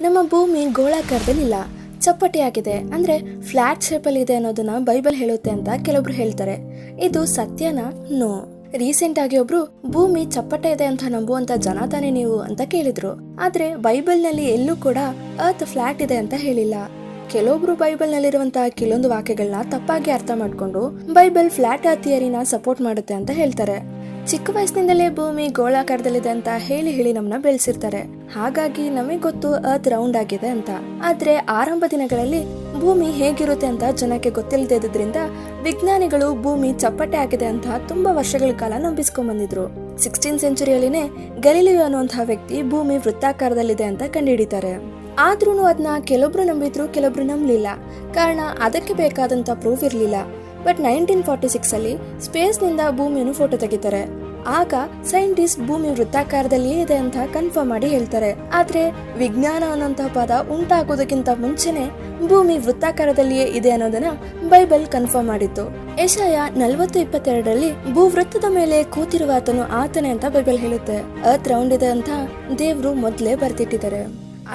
ನಮ್ಮ ಭೂಮಿ ಗೋಳಾಕಾರದಲ್ಲಿಲ್ಲ, ಚಪ್ಪಟೆಯಾಗಿದೆ. ಅಂದ್ರೆ ಫ್ಲಾಟ್ ಶೇಪಲ್ಲಿ ಇದೆ ಅನ್ನೋದನ್ನ ಬೈಬಲ್ ಹೇಳುತ್ತೆ ಅಂತ ಕೆಲವೊಬ್ರು ಹೇಳ್ತಾರೆ. ಇದು ಸತ್ಯನಾ? ನೋ. ರೀಸೆಂಟ್ ಆಗಿ ಒಬ್ರು, ಭೂಮಿ ಚಪ್ಪಟೆ ಇದೆ ಅಂತ ನಂಬುವಂತ ಜನ ತಾನೇ ನೀವು ಅಂತ ಕೇಳಿದ್ರು. ಆದ್ರೆ ಬೈಬಲ್ನಲ್ಲಿ ಎಲ್ಲೂ ಕೂಡ ಅರ್ತ್ ಫ್ಲಾಟ್ ಇದೆ ಅಂತ ಹೇಳಿಲ್ಲ. ಕೆಲವೊಬ್ರು ಬೈಬಲ್ ನಲ್ಲಿರುವಂತಹ ಕೆಲವೊಂದು ವಾಕ್ಯಗಳನ್ನ ತಪ್ಪಾಗಿ ಅರ್ಥ ಮಾಡ್ಕೊಂಡು ಬೈಬಲ್ ಫ್ಲಾಟ್ ಥಿಯರಿನ ಸಪೋರ್ಟ್ ಮಾಡುತ್ತೆ ಅಂತ ಹೇಳ್ತಾರೆ. ಚಿಕ್ಕ ವಯಸ್ಸಿನಿಂದಲೇ ಭೂಮಿ ಗೋಳಾಕಾರದಲ್ಲಿದೆ ಅಂತ ಹೇಳಿ ಹೇಳಿ ನಮ್ಮನ್ನ ಬೆಳೆಸಿರ್ತಾರೆ. ಹಾಗಾಗಿ ನಮಗೆ ಗೊತ್ತು ಅರ್ತ್ ರೌಂಡ್ ಆಗಿದೆ ಅಂತ. ಆದ್ರೆ ಆರಂಭ ದಿನಗಳಲ್ಲಿ ಭೂಮಿ ಹೇಗಿರುತ್ತೆ ಅಂತ ಜನಕ್ಕೆ ಗೊತ್ತಿಲ್ಲದೆ ಇದ್ರಿಂದ ವಿಜ್ಞಾನಿಗಳು ಭೂಮಿ ಚಪ್ಪಟೆ ಆಗಿದೆ ಅಂತ ತುಂಬಾ ವರ್ಷಗಳ ಕಾಲ ನಂಬಿಸ್ಕೊಂಡ್ ಬಂದಿದ್ರು. ಸಿಕ್ಸ್ಟೀನ್ ಸೆಂಚುರಿಯಲ್ಲಿನೇ ಗಲೀಲಿಯೋ ಅನ್ನುವಂತಹ ವ್ಯಕ್ತಿ ಭೂಮಿ ವೃತ್ತಾಕಾರದಲ್ಲಿದೆ ಅಂತ ಕಂಡುಹಿಡಿತಾರೆ. ಆದ್ರೂ ಅದನ್ನ ಕೆಲವೊಬ್ರು ನಂಬಿದ್ರು ಕೆಲವೊಬ್ರು ನಂಬಲಿಲ್ಲ. ಕಾರಣ ಅದಕ್ಕೆ ಬೇಕಾದಂತ ಪ್ರೂಫ್ ಇರಲಿಲ್ಲ. ಬಟ್ ನೈನ್ಟೀನ್ ಫಾರ್ಟಿ ಸಿಕ್ಸ್ ಅಲ್ಲಿ ಸ್ಪೇಸ್ನಿಂದ ಭೂಮಿಯನ್ನು ಫೋಟೋ ತೆಗಿತಾರೆ. ಆಗ ಸೈಂಟಿಸ್ಟ್ ಭೂಮಿ ವೃತ್ತಾಕಾರದಲ್ಲಿಯೇ ಇದೆ ಅಂತ ಕನ್ಫರ್ಮ್ ಮಾಡಿ ಹೇಳ್ತಾರೆ. ಆದ್ರೆ ವಿಜ್ಞಾನ ಅನ್ನೋಂತಹ ಪದ ಉಂಟಾಗೋದಕ್ಕಿಂತ ಮುಂಚೆನೆ ಭೂಮಿ ವೃತ್ತಾಕಾರದಲ್ಲಿಯೇ ಇದೆ ಅನ್ನೋದನ್ನ ಬೈಬಲ್ ಕನ್ಫರ್ಮ್ ಮಾಡಿತ್ತು. ಏಷಾಯ ನಲವತ್ತು ಇಪ್ಪತ್ತೆರಡರಲ್ಲಿ ಭೂವೃತ್ತದ ಮೇಲೆ ಕೂತಿರುವ ಆತನು ಆತನೇ ಅಂತ ಬೈಬಲ್ ಹೇಳುತ್ತೆ. ಅರ್ತ್ ರೌಂಡ್ ಇದೆ ಅಂತ ದೇವ್ರು ಮೊದಲೇ ಬರ್ತಿಟ್ಟಿದ್ದಾರೆ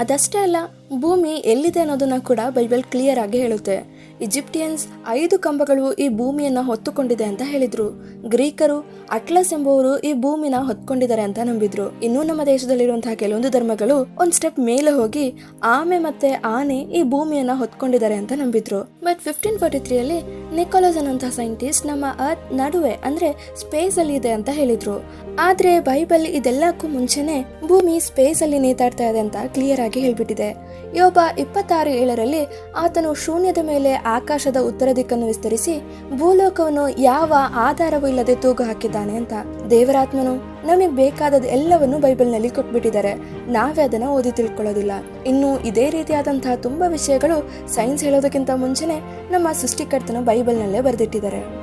ಅದಷ್ಟೇ ಅಲ್ಲ, ಭೂಮಿ ಎಲ್ಲಿದೆ ಅನ್ನೋದನ್ನ ಕೂಡ ಬೈಬಲ್ ಕ್ಲಿಯರ್ ಆಗಿ ಹೇಳುತ್ತೆ. ಈಜಿಪ್ಟಿಯನ್ಸ್ ಐದು ಕಂಬಗಳು ಈ ಭೂಮಿಯನ್ನು ಹೊತ್ತುಕೊಂಡಿದೆ ಅಂತ ಹೇಳಿದ್ರು. ಗ್ರೀಕರು ಅಟ್ಲಸ್ ಎಂಬುವರು ಈ ಭೂಮಿನ ಹೊತ್ಕೊಂಡಿದ್ದಾರೆ ಅಂತ ನಂಬಿದ್ರು. ಇನ್ನು ನಮ್ಮ ದೇಶದಲ್ಲಿರುವಂತಹ ಕೆಲವೊಂದು ಧರ್ಮಗಳು ಒಂದ್ ಸ್ಟೆಪ್ ಮೇಲೆ ಹೋಗಿ ಆಮೆ ಮತ್ತೆ ಆನೆ ಈ ಭೂಮಿಯನ್ನ ಹೊತ್ಕೊಂಡಿದ್ದಾರೆ ಅಂತ ನಂಬಿದ್ರು. ಬಟ್ ಫಿಫ್ಟೀನ್ ಫೋರ್ಟಿ ತ್ರೀಯಲ್ಲಿ ನಿಕೋಲಸ್ ಅನ್ನೋಂತಹ ಸೈಂಟಿಸ್ಟ್ ನಮ್ಮ ಅರ್ತ್ ನಡುವೆ, ಅಂದ್ರೆ ಸ್ಪೇಸ್ ಅಲ್ಲಿ ಇದೆ ಅಂತ ಹೇಳಿದ್ರು. ಆದ್ರೆ ಬೈಬಲ್ ಇದೆಲ್ಲಕ್ಕೂ ಮುಂಚೆನೆ ಭೂಮಿ ಸ್ಪೇಸ್ ಅಲ್ಲಿ ನೇತಾಡ್ತಾ ಇದೆ ಅಂತ ಕ್ಲಿಯರ್ ಆಗಿ ಹೇಳ್ಬಿಟ್ಟಿದೆ. ಯೋಬ ಇಪ್ಪತ್ತಾರು ಏಳರಲ್ಲಿ ಆತನು ಶೂನ್ಯದ ಮೇಲೆ ಆಕಾಶದ ಉತ್ತರ ದಿಕ್ಕನ್ನು ವಿಸ್ತರಿಸಿ ಭೂಲೋಕವನ್ನು ಯಾವ ಆಧಾರವೂ ಇಲ್ಲದೆ ತೂಗು ಹಾಕಿದ್ದಾನೆ ಅಂತ ದೇವರಾತ್ಮನು. ನಮಗೆ ಬೇಕಾದದ್ದು ಎಲ್ಲವನ್ನು ಬೈಬಲ್ನಲ್ಲಿ ಕೊಟ್ಬಿಟ್ಟಿದ್ದಾರೆ. ನಾವೇ ಅದನ್ನು ಓದಿ ತಿಳ್ಕೊಳ್ಳೋದಿಲ್ಲ. ಇನ್ನು ಇದೇ ರೀತಿಯಾದಂತಹ ತುಂಬ ವಿಷಯಗಳು ಸೈನ್ಸ್ ಹೇಳೋದಕ್ಕಿಂತ ಮುಂಚೆನೆ ನಮ್ಮ ಸೃಷ್ಟಿಕರ್ತನ ಬೈಬಲ್ನಲ್ಲೇ ಬರೆದಿಟ್ಟಿದ್ದಾರೆ.